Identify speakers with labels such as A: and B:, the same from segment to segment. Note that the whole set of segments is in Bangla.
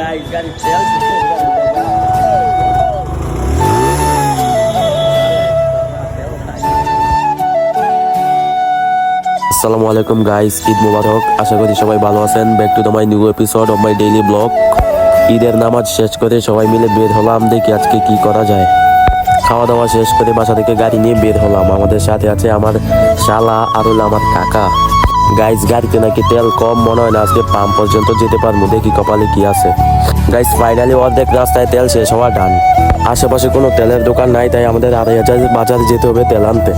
A: guys, গাড়ি চলছে
B: আসসালামু আলাইকুম গাইস ঈদ মুবারক আশা করি সবাই ভালো আছেন। Back to the my new episode of my daily blog ঈদের নামাজ শেষ করে সবাই মিলে বের হলাম দেখি আজকে কি করা যায়। খাওয়া দাওয়া শেষ করে বাসা থেকে গাড়ি নিয়ে বের হলাম। আমাদের সাথে আছে আমার শালা আর হলো আমার কাকা। গাইস গাড়িতে নাকি তেল কম মনে হয় না আজকে পাম্প পর্যন্ত যেতে পারব। দেখি কপালে কি আছে। গাইস ফাইনালি অর্ধেক রাস্তায় তেল শেষ হওয়া ডান আশেপাশে কোনো তেলের দোকান নাই তাই আমাদের আড়াই হাজার বাজারে যেতে হবে তেল আনতে।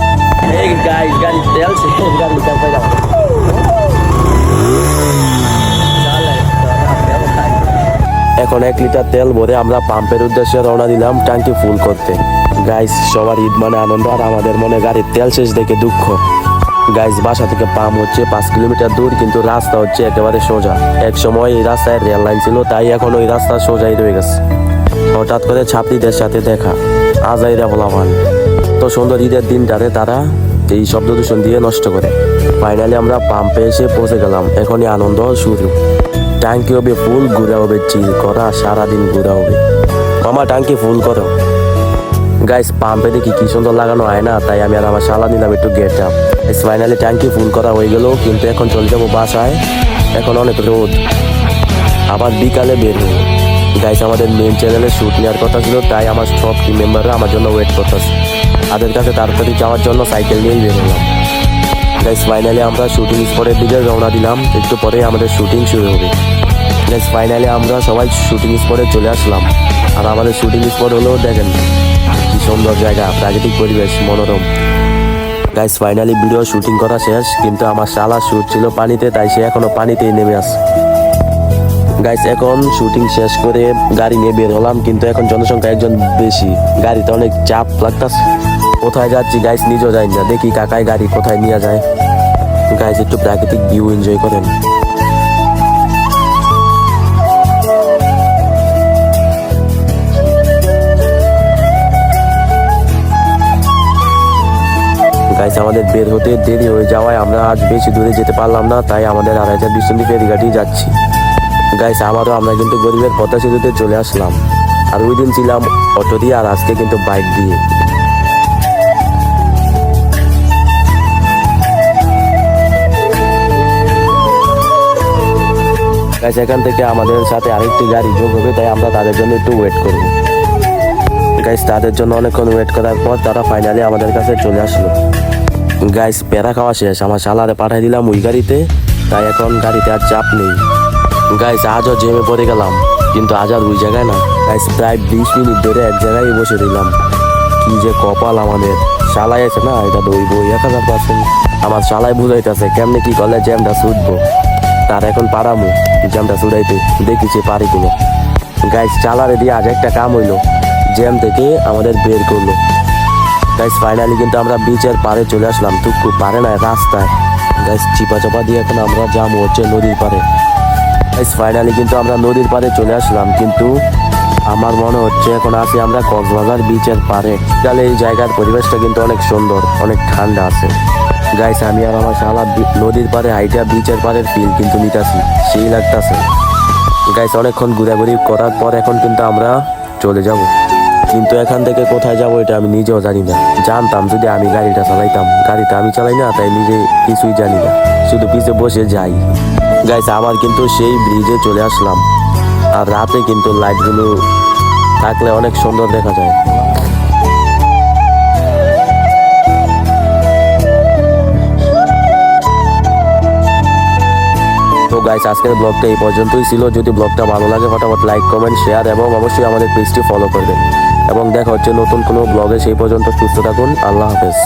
B: এখন এক লিটার তেল ভরে আমরা পাম্পের উদ্দেশ্যে রওনা দিলাম ট্যাঙ্কি ফুল করতে। গাইস সবার ঈদ মানে আনন্দ আর আমাদের মনে গাড়ির তেল শেষ দেখে দুঃখ। গাইস বাসা থেকে পাম্প হচ্ছে পাঁচ কিলোমিটার দূর, কিন্তু রাস্তা হচ্ছে একেবারে সোজা। এক সময় এই রাস্তায় রেল লাইন ছিল, তাই এখন ওই রাস্তা সোজাই রয়ে গেছে। হঠাৎ করে ছাত্রীদের সাথে দেখা, আজাইরা বলামান তো সুন্দর ঈদের দিনটারে তারা এই শব্দ দূষণ দিয়ে নষ্ট করে। ফাইনালি আমরা পাম্পে এসে পৌঁছে গেলাম, এখনই আনন্দ শুরু। ট্যাঙ্কি হবে ফুল ঘুরা হবে চিল করা সারাদিন ঘুরা হবে। মামা, ট্যাঙ্কি ফুল করো। গাইস পাম্পে দেখি কি সুন্দর লাগানো হয় না, তাই আমি আর আমার শালা নিলাম একটু গেট আপ ফাইনালি ট্যাঙ্কি ফুল করা হয়ে গেল, কিন্তু এখন চলে যাব বাসায়। এখন অনেক রোদ। আবার বিকালে বের গাইস আমাদের মেন চ্যানেলে শ্যুট নেওয়ার কথা ছিল, তাই আমার সব টিম মেম্বাররা আমার জন্য ওয়েট করতেছে। তাদের কাছে তাড়াতাড়ি যাওয়ার জন্য সাইকেল নিয়েই বের হলাম। গাইস ফাইনালি আমরা শুটিং স্পটের দিকে রওনা দিলাম, একটু পরে আমাদের শুটিং শুরু হবে। গাইস ফাইনালি আমরা সবাই শুটিং স্পটে চলে আসলাম। আর আমাদের শুটিং স্পট হলো, দেখেন। কি সুন্দর জায়গা, প্রাকৃতিক পরিবেশ, মনোরম। গাইস ফাইনালি ভিডিও শুটিং করা শেষ, কিন্তু আমার শালা শুট ছিল পানিতে, তাই সে এখনও পানিতেই নেমে আসে গাইস এখন শুটিং শেষ করে গাড়ি নিয়ে বের হলাম, কিন্তু এখন জনসংখ্যা একজন বেশি। গাড়িতে অনেক চাপ লাগতাছে। কোথায় যাচ্ছি? গাইস নিজেও যাই না। দেখি কাকায় গাড়ি কোথায় নিয়ে যায়। গাইস একটু প্রাকৃতিক ভিউ এনজয় করেন। গাইস আমাদের বের হতে দেরি হয়ে যাওয়ায় আমরা আজ বেশি দূরে যেতে পারলাম না, তাই আমাদের আড়াই হাজার বিশ্বন্দি ফেরিঘাটেই যাচ্ছি। গাইস আবারও আমরা কিন্তু গরিবের পথা সেতুতে চলে আসলাম। আর ওই দিন ছিলাম অটো দিয়ে আর আজকে কিন্তু বাইক দিয়ে। গাইস এখান থেকে আমাদের সাথে আরেকটি গাড়ি যোগ হবে, তাই আমরা তাদের জন্য একটু ওয়েট করব। গাইস তাদের জন্য অনেকক্ষণ ওয়েট করার পর তারা ফাইনালি আমাদের কাছে চলে আসলো। গাইস প্যারা খাওয়া শেষ। আমার শালারে পাঠিয়ে দিলাম ওই গাড়িতে, তাই এখন গাড়িতে আর চাপ নেই। গাইস আজও জেমে পড়ে গেলাম, কিন্তু আজ আর ওই জায়গায় না। গাইস প্রায় বিশ মিনিট ধরে এক জায়গায় বসে দিলাম কি যে কপাল আমাদের। শালাই আছে না, এটা দইব এক হাজার পার্সেন্ট আমার শালাই বুঝাইতেছে কেমনে কি করলে জ্যামটা ছুটবো? তার এখন পারামু, জ্যামটা ছুটাইতে। দেখি সে পারি কিনা। গাইস চালারে দিয়ে আজ একটা কাম হইল। জ্যাম থেকে আমাদের বের করল। গাইস ফাইনালি কিন্তু আমরা বিচের পাড়ে চলে আসলাম। টুকু পারে না রাস্তায়। গাইস চিপা চাপা দিয়ে এখন আমরা জাম হচ্ছে নদীর পাড়ে। গাইস ফাইনালি কিন্তু আমরা নদীর পাড়ে চলে আসলাম, কিন্তু আমার মনে হচ্ছে এখন আছি আমরা কক্সবাজার বিচের পাড়ে। তাহলে এই জায়গার পরিবেশটা কিন্তু অনেক সুন্দর, অনেক ঠান্ডা আছে। গাইস আমি আর আমার বি- নদীর পাড়ে হাইটা বিচের পাড়ের ফিল কিন্তু নিতাছি, সেই লাগতাছে। গাইস অনেকক্ষণ ঘোরাঘুরি করার পর এখন কিন্তু আমরা চলে যাব। কিন্তু এখান থেকে কোথায় যাব এটা আমি নিজেও জানি না। জানতাম যদি আমি গাড়িটা চালাইতাম। গাড়িটা আমি চালাই না, তাই নিজে কিছুই জানি না। শুধু পিছে বসে যাই। গাইস আবার কিন্তু সেই ব্রিজে চলে আসলাম। আর রাতে কিন্তু লাইটগুলো থাকলে অনেক সুন্দর দেখা যায়। তো গাইস আজকের ব্লগটা এই পর্যন্তই ছিল। যদি ব্লগটা ভালো লাগে, ফটাফট লাইক কমেন্ট শেয়ার এবং অবশ্যই আমাদের পেজটি ফলো করবেন। এবং দেখা হচ্ছে নতুন কোনো ব্লগে সেই পর্যন্ত সুস্থ থাকুন আল্লাহ হাফেজ।